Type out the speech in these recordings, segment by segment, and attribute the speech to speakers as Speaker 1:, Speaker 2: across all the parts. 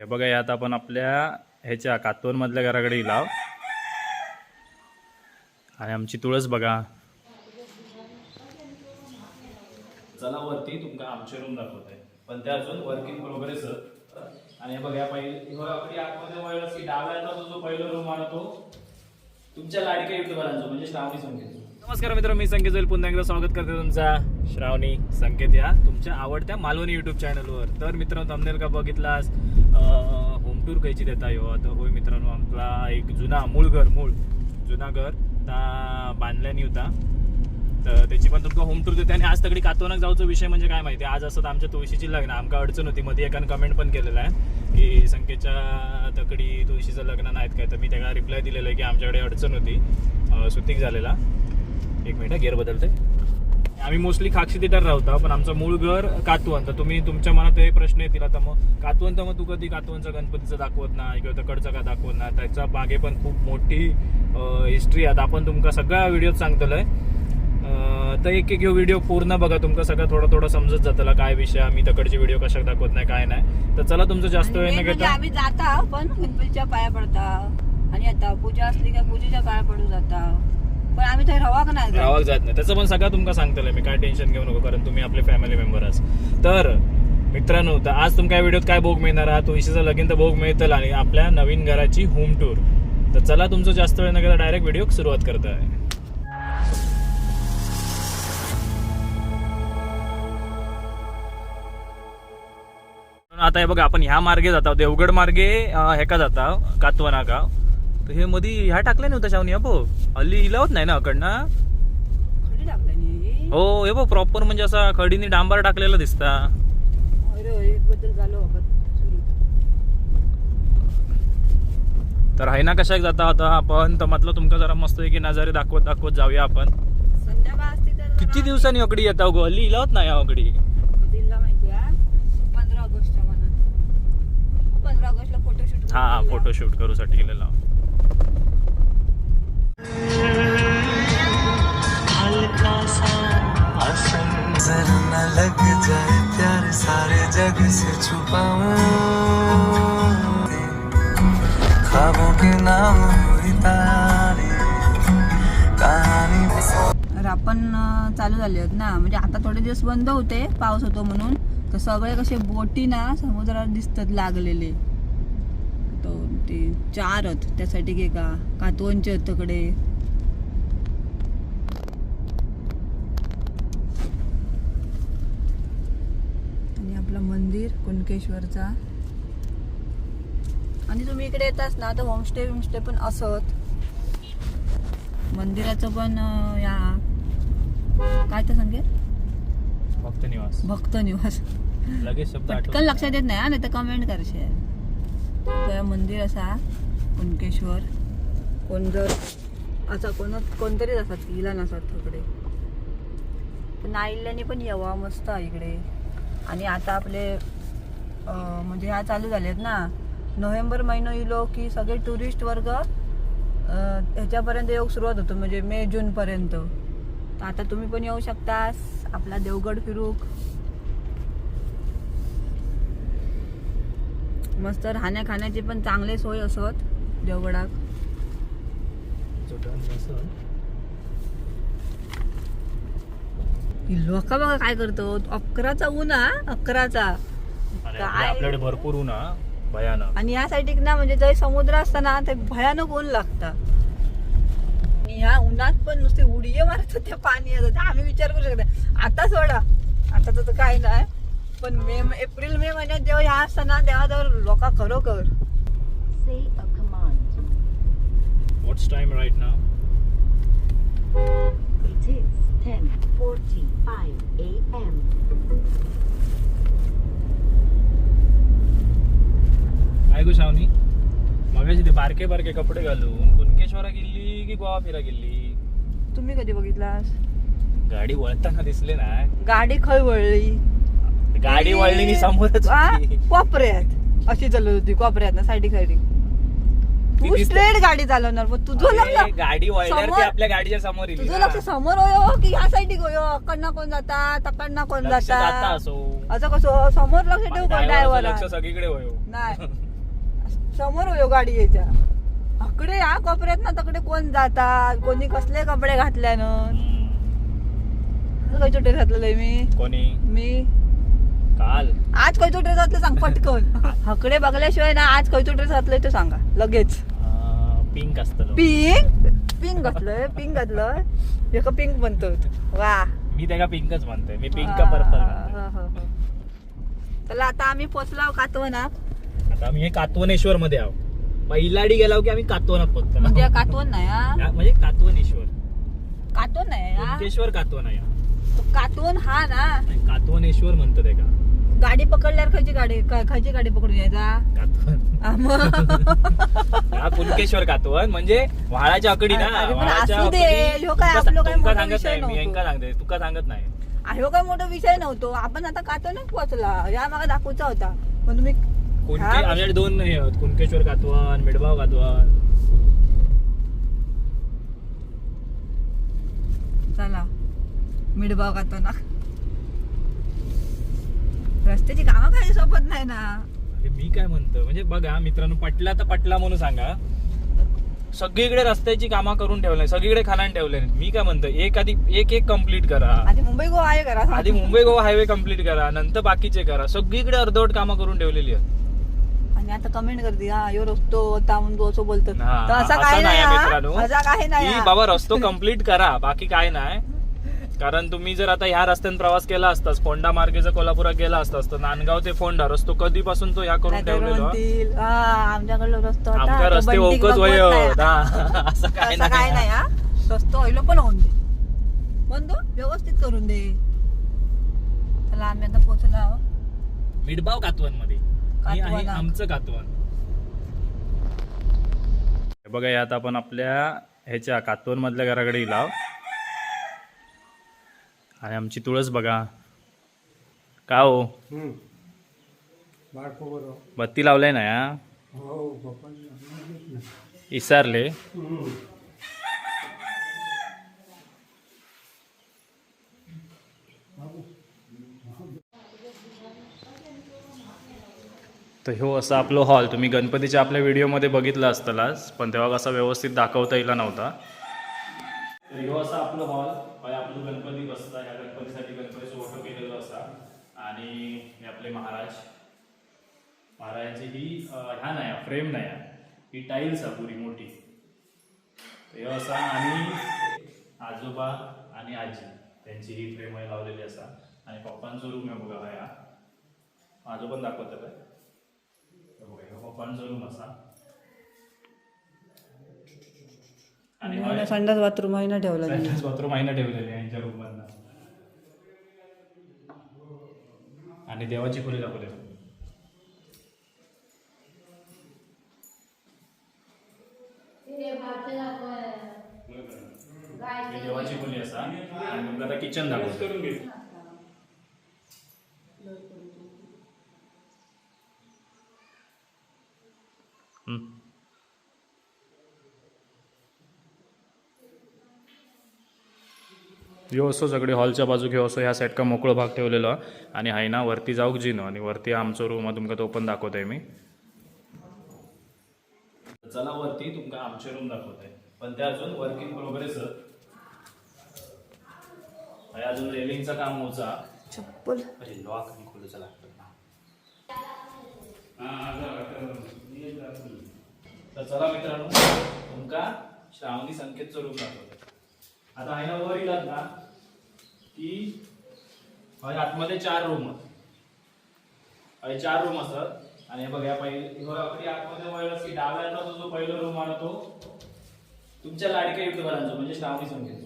Speaker 1: हे बघा यात आपण आपल्या ह्याच्या कातवन मधल्या घराकडे लाव आणि आमची तुळस बघा. चला वरती तुमका आमचे रूम दाखवते पण ते अजून वर्किंग प्रोग्रेस आणि हे बघा या पहिले आतमध्ये वळलं की डाव्याचा जो पहिला रूम आहे तो तुमच्या लाडक्या युट्यूबरांचा म्हणजे श्रावणी संगीत नमस्कार मित्र मी संकेत जोईल. पुन्हा एकदा स्वागत करते तुमचा. श्रावणी संकेत या तुमच्या आवडत्या मालवणी युट्यूब चॅनलवर तर मित्रांनो थंबनेल का बघितलास? होम टूर खायची देता यो? आता होय मित्रांनो आपला एक जुना मूळ घर मूळ जुना घर ता बांधल्यानी होता. तर त्याची पण तुमका होम टूर देते आणि आज तगडी कातवनाक जाऊचा विषय म्हणजे काय माहिती? आज असं आमच्या तुळशीची लग्न. आमका अडचण होती मध्ये एकानं कमेंट पण केलेलं आहे की संकेतच्या तकडी तुळशीचं लग्न नाहीत काय? तर मी त्याला रिप्लाय दिलेलं आहे की आमच्याकडे अडचण होती. सुतीक झालेला. एक मिनिट गेअर बदलते आम्ही मोस्टली खाक्षी थिएटर राहतो पण आमचं मूळ घर कातवन तर तुम्ही तुमच्या मनात हे प्रश्न येतील आता मग कातवन तर मग तू कधी कातवनचा गणपतीचं दाखवत नाही किंवा तकडचं का दाखवत नाही? त्याच्यामागे पण खूप मोठी हिस्ट्री आहे. आपण तुमका सगळ्या व्हिडिओत सांगतलोय. अं, तर एक एक व्हिडिओ पूर्ण बघा. तुमका सगळं थोडं थोडं समजत जातला काय विषय आम्ही तकडचे व्हिडिओ कशा दाखवत नाही काय नाही. तर चला तुमचं जास्त वेळ
Speaker 2: आणि
Speaker 1: न
Speaker 2: main म्हणजे
Speaker 1: घेता
Speaker 2: आम्ही जाता पण गणपतीच्या पाया पडता. आणि आता पूजा असली का पूजेच्या पाया पडू जाता. पण आम्ही थंय रवा नाही जात.
Speaker 1: जात नाही. त्याचं पण सगळं तुमका सांगतलं मी. काय टेन्शन घेऊ नको कारण तुम्ही आपले फॅमिली मेंबर आहात. तर मित्रांनो तर आज तुमच्या व्हिडिओत काय भोग मिळणार आहात? तुळशीचं लगीन तर भोग मिळतं आणि आपल्या नवीन घराची होम टूर तर चला तुमचं जास्त वेळ न घेता डायरेक्ट व्हिडिओ सुरुवात करत आहे आता हे बघा आपण ह्या मार्गे जात आहोत. देवगड मार्गे अं, ह्याका जाता कातवना नाका तर हे मधी ह्या टाकल्या नव्हत्या शावनी अबो हल्ली इलावत नाही ना अकडनं
Speaker 2: खडी
Speaker 1: हो हे बघ प्रॉपर म्हणजे असा खडीने डांबर टाकलेला दिसता.
Speaker 2: अरे एक बद्दल झालो बाबा सुरू
Speaker 1: तर आहे ना कशाक जाता आता आपण तर म्हटलं तुमका जरा मस्त की नजारे दाखवत दाखवत जाऊया आपण.
Speaker 2: संध्याकाळ असती तर
Speaker 1: किती दिवसांनी अकडी येता गो? हल्ली इलावत नाही अकडी
Speaker 2: दिल्ला माहिती आहे पंधरा ऑगस्टच्या मनात. पंधरा ऑगस्टला फोटोशूट
Speaker 1: हा हा फोटो शूट करूसाठी गेलेला
Speaker 3: हल्का न लग जाए प्यार सारे जग से छुपाऊं। के नाम तर
Speaker 2: आपण चालू झाले आहेत ना. म्हणजे आता थोडे दिवस बंद होते पाऊस होतो म्हणून. तर सगळे कसे बोटी ना समुद्रात दिसतात लागलेले. तो ते चार आहेत त्यासाठी के का कातवनचे आहेत तकडे आणि आपलं मंदिर कुणकेश्वरचा. आणि तुम्ही इकडे येताच ना तर होमस्टे विमस्टे पण असत मंदिराचं पण या काय तर सांगेल?
Speaker 1: भक्त निवास
Speaker 2: भक्त निवास
Speaker 1: लगेच शब्द
Speaker 2: पटकन लक्षात येत नाही हा, नाही तर कमेंट करशे तर मंदिर असा कुणकेश्वर कोण जर असा कोण कोणतरीच असतात हिला नसतात तिकडे. पण आईल्याने पण यावा मस्त आहे इकडे. आणि आता आपले म्हणजे ह्या चालू झालेत ना. नोव्हेंबर महिना येलो की सगळे टुरिस्ट वर्ग ह्याच्यापर्यंत येऊ सुरुवात होतो म्हणजे मे जूनपर्यंत तर आता तुम्ही पण येऊ शकतास आपला देवगड फिरूक. मस्त राहण्या खाण्याची पण चांगले सोय असत देवगडाक लोक बघा काय करतो? अकराचा ऊन हा? अकराचा. काय?
Speaker 1: आपल्याकडे भरपूर ऊन हा? भयानक.
Speaker 2: आणि या साईड ना म्हणजे जर समुद्र असताना ते भयानक ऊन लागतं. आणि ह्या उन्हात पण नुसते उडिये मारत त्या पाणी येतं ते आम्ही विचार करू शकतो आता सोडा. आता तर काय नाही. पण मे एप्रिल मे महिन्यात जेव्हा ह्या असताना तेव्हा तर लोक खरोखर.
Speaker 1: व्हॉट्स टाइम राईट ना
Speaker 4: It is. 10:45 a.m.
Speaker 1: काय गो शावनी मगाशी ते बारके बारके कपडे घालून कुणकेश्वरा गेली की गोवा फिरा गेली?
Speaker 2: तुम्ही कधी बघितलास?
Speaker 1: गाडी वळताना दिसले ना.
Speaker 2: गाडी खय वळली?
Speaker 1: गाडी वळली नी समोरच
Speaker 2: आ. कोपऱ्यात. अशी चालत होती कोपऱ्यात ना साईडी खायडी
Speaker 1: ती.
Speaker 2: स्ट्रेट गाडी चालवणार. पण तुझं
Speaker 1: अरे,
Speaker 2: लक्ष
Speaker 1: गाडी वळल्यावर ती
Speaker 2: समोर-
Speaker 1: आपल्या गाडीच्या समोर येईल
Speaker 2: तुझं. लक्ष समोर होयो की ह्या साईडी होयो अकडनं कोण जाता तकडनं कोण
Speaker 1: लक्ष जाता?
Speaker 2: जाता
Speaker 1: असो.
Speaker 2: असं कसं समोर लक्ष ठेवू कोण ड्रायव्हर
Speaker 1: लक्ष सगळीकडे होयो
Speaker 2: नाही. समोर यो गाडी येत्या अकडे या कोपऱ्यात ना तकडे कोण जातात कोणी कसले कपडे घातल्यानं? खयचो ड्रेस घातलेलं मी?
Speaker 1: कोणी?
Speaker 2: मी.
Speaker 1: काल.
Speaker 2: आज खयचो ड्रेस घातलं सांग पटकन. हकडे बघल्याशिवाय ना आज खयचो ड्रेस घातलंय ते सांगा. लगेच.
Speaker 1: पिंक असतं
Speaker 2: पिंक पिंक घातलंय पिंक घातलंय. एका पिंक म्हणतो वा.
Speaker 1: मी त्याला पिंकच म्हणतोय. मी पिंक का पर्पल.
Speaker 2: चला आता आम्ही पोचलो कातवनात
Speaker 1: आता आम्ही हे कातवनेश्वर मध्ये आहोत. पहिलाडी गेलो की आम्ही कातवनात पोहोचतो
Speaker 2: म्हणजे कातवन नाही हा?
Speaker 1: म्हणजे कातवनेश्वर.
Speaker 2: कातवन नाही हा?
Speaker 1: कातवन आहे.
Speaker 2: कातवन हा ना.
Speaker 1: कातवनेश्वर म्हणतो ते का
Speaker 2: गाडी पकडल्यावर खयची गाडी क- खयची गाडी पकडून यायचा.
Speaker 1: कातवन
Speaker 2: हा, मग.
Speaker 1: हा कुणकेश्वर कातवन म्हणजे व्हाळाच्या अकडी ना
Speaker 2: अरे पण
Speaker 1: व्हाळाच्या
Speaker 2: असू दे,
Speaker 1: अकडी-
Speaker 2: ह्यो काय
Speaker 1: तुका-
Speaker 2: आपलं काय
Speaker 1: तुका
Speaker 2: मोठा
Speaker 1: सांगत
Speaker 2: विषय
Speaker 1: नाही मी
Speaker 2: नव्हतो.
Speaker 1: यांका सांगते तुका सांगत नाही.
Speaker 2: ह्यो काय मोठा विषय नव्हतो. आपण आता कातवनच पोहोचला. या मागे दाखवचा होता. मग तुम्ही
Speaker 1: कुणके
Speaker 2: हा.
Speaker 1: आमच्याकडे दोन हे आहेत कुणकेश्वर कातवन मिडबाव कातवन
Speaker 2: चला. मिडबाव कातवना रस्त्याची कामं काही सोबत नाही ना.
Speaker 1: अरे मी काय म्हणतो? म्हणजे बघा मित्रांनो पटला तर पटला म्हणून सांगा. सगळीकडे रस्त्याची कामं करून ठेवले सगळीकडे खानान ठेवले मी काय म्हणतो? एक आधी एक एक कंप्लीट करा.
Speaker 2: आधी मुंबई गोवा आहे करा.
Speaker 1: आधी मुंबई गोवा हायवे कंप्लीट करा नंतर बाकीचे करा. सगळीकडे अर्धवट कामं करून ठेवलेली आहेत.
Speaker 2: आणि आता कमेंट करते हा यो रस्तो होता म्हणून तू असं
Speaker 1: हा,
Speaker 2: तर असं
Speaker 1: असं
Speaker 2: काय
Speaker 1: नाही
Speaker 2: हा.
Speaker 1: मित्रांनो.
Speaker 2: असं काही नाही
Speaker 1: की
Speaker 2: हा.
Speaker 1: बाबा रस्तो कंप्लीट करा बाकी काय नाही. कारण तुम्ही जर आता ह्या रस्त्याने प्रवास केला असतास फोंडा मार्गेचा कोल्हापुरात गेला असतास तर नांदगाव ते फोंडा रस्तो कधीपासून तो ह्या करून ठेवलेलो
Speaker 2: म्हणतील, रस्तो होता,
Speaker 1: आमच्या
Speaker 2: तो
Speaker 1: रस्ते
Speaker 2: बंटिंग
Speaker 1: ओकच
Speaker 2: बघवत
Speaker 1: वय
Speaker 2: नाही.
Speaker 1: असं काय
Speaker 2: असं काय नाही
Speaker 1: नाही
Speaker 2: हा. रस्तो होईल पण होऊन दे. बंदो व्यवस्थित करून दे. चला आम्ही आता पोहोचलो आहोत.
Speaker 1: मिडबाव कातवनमध्ये हे आहे
Speaker 2: कातवन.
Speaker 1: आमचं कातवन. हे बघा यात आपण आपल्या ह्याच्या कातवन मधल्या घराकडे इलाव आणि आमची तुळस बघा. का हो? बत्ती लावलाय ना या?
Speaker 5: हो
Speaker 1: इसारले. तर ह्यो असा आपलो हॉल तुम्ही गणपतीच्या आपल्या व्हिडिओमध्ये बघितला असतालाच पण तेव्हा कसा व्यवस्थित दाखवता येईल नव्हता. तर ह्यो असा आपलं हॉल आपलं गणपती बसता ह्या गणपतीसाठी गणपतीचं फोटो केलेलो असा आणि हे आपले महाराज महाराजांची ही ह्या नाही फ्रेम नाही. ही टाईल्स आहे पुरी मोठी ह्यो असा आणि आजोबा आणि आजी त्यांची ही फ्रेम आहे लावलेली असा आणि पप्पांचा रूम आहे बघा ह्या आजोबा दाखवतात आहे. हे बघा ह्यो पप्पांचा रूम असा आणि हय-
Speaker 2: संडास बाथरूम आहे ना ठेवला.
Speaker 1: संडास बाथरूम आहे ना ठेवलेली यांच्या रूम मधनं आणि देवाची खोली दाखवली ही देवाची खोली असा. आणि तुमका आता किचन दाखवतो. हम्म. ह्यो असो सगळे हॉलच्या बाजूक ह्यो असो ह्या साईडका मोकळो भाग ठेवलेलो. हा. आणि हाय ना वरती जाऊक जिनो. आणि वरती आमचो रूम हा तुमका तो पण दाखवतोय मी चला वरती तुमका आमचे रूम दाखवतोय. पण ते अजून वर्किंग प्रोग्रेस अजून रेलिंगचं काम होचा
Speaker 2: चप्पल.
Speaker 1: अरे लॉक आणि खोलूचा लागतो तर चला मित्रांनो तुमका श्रावणी संकेतचं रूम दाखवतो आता आहे ना वर इलात ना की आतमध्ये चार रूम चार रूम असत आणि हे बघा या पहिले आतमध्ये वळलं की डाव्याचा तो जो पहिला रूम आहे तो तुमच्या लाडक्या युट्यूबरांचा म्हणजे श्रावणी संकेत.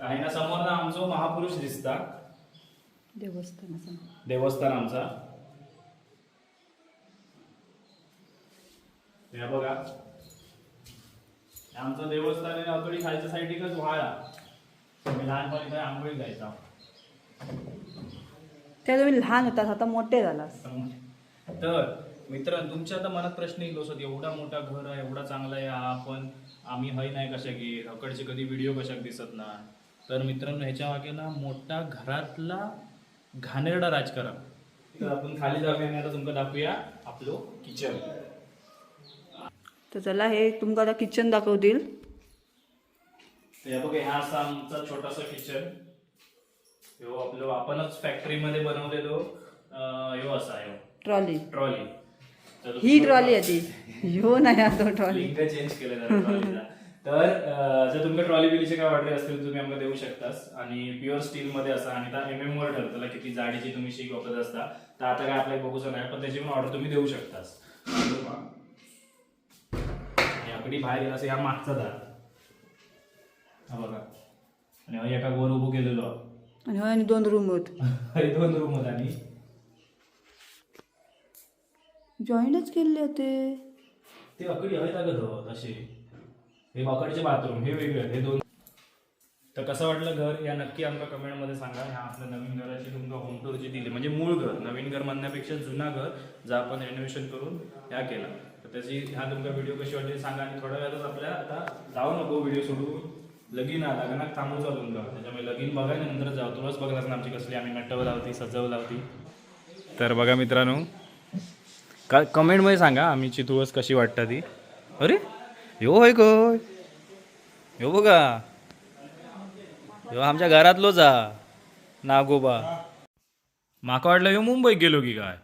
Speaker 1: आहे ना समोर ना आमचो महापुरुष दिसता.
Speaker 2: देवस्थान
Speaker 1: देवस्थान आमचा. बघा. आमचं देवस्थान आहे अकडी खालच्या साईडीकच व्हाळा. मी लहानपणी आंघोळी जायचा.
Speaker 2: त्या तुम्ही लहान होतात आता मोठे झालास.
Speaker 1: तर मित्र तुमच्या आता मनात प्रश्न येईल असत एवढा मोठा घर आहे एवढा चांगला आहे हा पण आम्ही हय नाही कशा की अकडचे कधी व्हिडिओ कशाक दिसत ना तर मित्रांनो ह्याच्या मागे ना मोठा घरातला घाणेरडा राजकारण. तर आपण खाली जाऊया आणि आता तुमका दाखवूया आपलं किचन
Speaker 2: तर चला हे तुमका आता किचन दाखवतील.
Speaker 1: तर हे बघा हा असा आमचा छोटासा किचन ह्यो आपलं आपणच फॅक्टरीमध्ये बनवलेलो ह्यो असा ह्यो
Speaker 2: ट्रॉली
Speaker 1: ट्रॉली
Speaker 2: ही ट्रॉली आहे ती ह्यो नाही हा तो ट्रॉली
Speaker 1: लिंक चेंज केले जरा तर अं, जर तुमच्या ट्रॉली बिलीचे काय ऑर्डर असतील तर तुम्ही आम्हाला देऊ शकतास. आणि प्युअर स्टील मध्ये असा आणि त्या एम एम वर ठरतं त्याला किती जाडीची तुम्ही शीक वापरत असता. तर आता काय आपल्याला बघूच नाही पण त्याची पण ऑर्डर तुम्ही देऊ शकतास. आणि आकडी बाहेर असं ह्या मागचा दार हा बघा. आणि हा एका वर उभं केलेलो.
Speaker 2: आणि आणि दोन रूम होत.
Speaker 1: हे दोन रूम होत आणि?
Speaker 2: जॉईंटच केले होते.
Speaker 1: ते अकडी हवे लागत हो तसे हे अकडीचे बाथरूम हे वेगळे आहेत, हे दोन. तर कसं वाटलं घर? या नक्की आमका कमेंटमध्ये सांगा. ह्या आपल्या नवीन घराची तुमका होम टूर जी दिली. म्हणजे मूळ घर नवीन घर म्हणण्यापेक्षा जुना घर जर आपण रेनोव्हेशन करून ह्या केला. तर त्याची ह्या तुमका व्हिडिओ कशी वाटली सांगा आणि थोड्या वेळातच आपल्या आता जाऊ नको व्हिडिओ सोडू लगीन आला लग्नात थांबू चालू का? त्याच्यामुळे लगीन बघायला नंतर जाऊ. तुलाच बघलास ना आमची कसली आम्ही नटव लावती सजव लावती. तर बघा मित्रांनो का कमेंटमध्ये सांगा आम्हीची तुळस कशी वाटतं ती अरे यो होय गो यो बघा. यो आमच्या घरातलोच हा नागोबा. माका वाटलं यो मुंबईत गेलो की काय?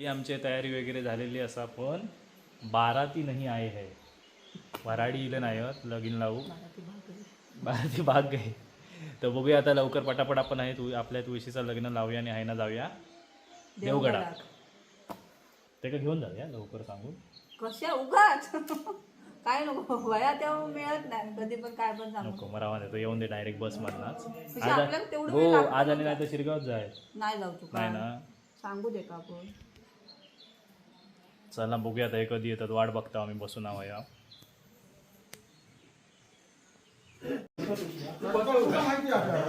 Speaker 1: ही आमची तयारी वगैरे झालेली असा पण बाराती नाही आहे. है वराडी इलं नाही हत, लगीन लावू. बाराती भाग गे तर बघूया आता लवकर पटापट आपण आहे तू आपल्या तुळशीचं लग्न लावूया आणि आहे ना जाऊया देवगडा ते का घेऊन जाऊया लवकर सांगू
Speaker 2: कशा उगाच? काय नको वया तेव्हा मिळत नाही. कधी पण काय पण सांगू
Speaker 1: नको येऊन दे डायरेक्ट बस मधनाच.
Speaker 2: तशी आपल्याला तेवढं
Speaker 1: हो
Speaker 2: लागतो
Speaker 1: आज आणि नाही तर शिरगावच जाय.
Speaker 2: नाही जाऊ तू
Speaker 1: नाही ना.
Speaker 2: सांगू दे का आपण?
Speaker 1: चला बघूया आता हे कधी येतात. वाट बघता आम्ही बसून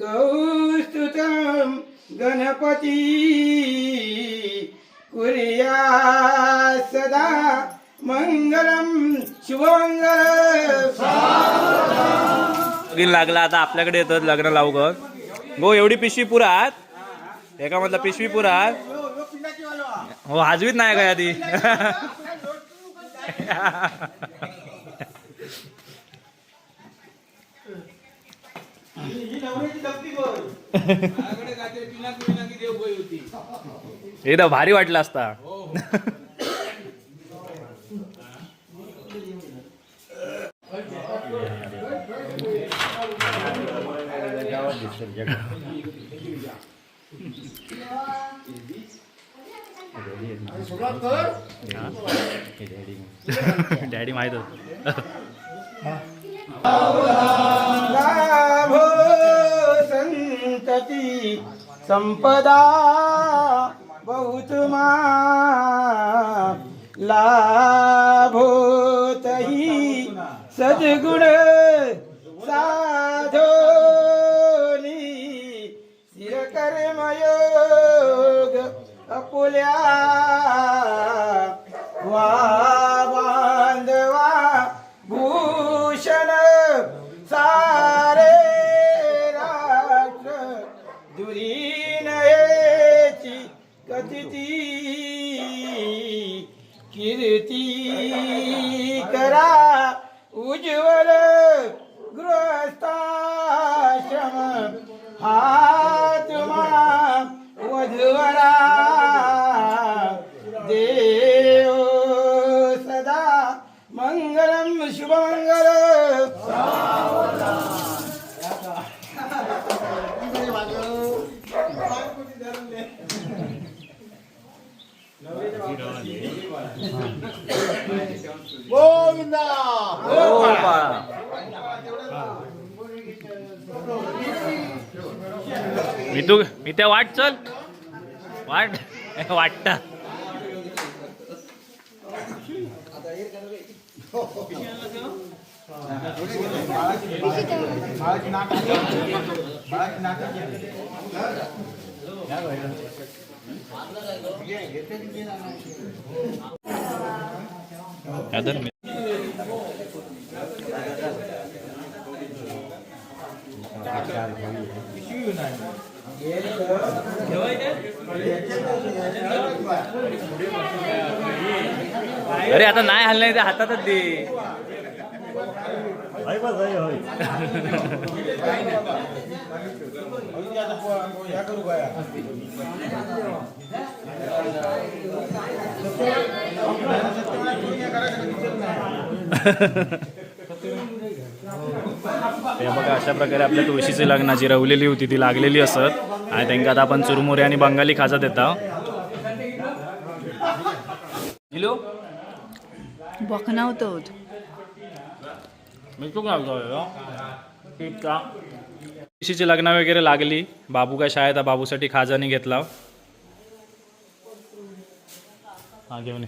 Speaker 5: गौस्तुतं गणपती कुर्या सदा मंगलम शुभमङ्गल
Speaker 1: लागला आता आपल्याकडे येतात लग्न लावू ग गो एवढी पिशवी पुरात. एका मधला पिशवी पुरात. हो हाजवीत नाही का आधी एकदा भारी वाटलं असता डॅडी माहीत होत.
Speaker 5: संपदा बहुतमा लाभो ही सद्गुण साधोनी स्थिरकर्मयोग अपुल्या वा कथिती कीर्ती करा उज्ज्वल गृहस्थाश्रम हातमा वध
Speaker 1: मी तू मी त्या वाट चल. वाट. वाटता. मी अरे आता नाही हल्लं ते हातातच दे. हे बघा अशा प्रकारे आपल्या तुळशीची लग्नाची रवलेली होती ती लागलेली असत. आणि त्यांना आता आपण चुरमुरे आणि बंगाली खाजा देता किलो
Speaker 2: बखनावतो
Speaker 1: मी तू तुळशीची लग्न वगैरे लागली. बाबू काय शाळेत बाबूसाठी खाजानी घेतला. हा घेऊन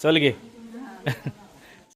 Speaker 1: चल घे.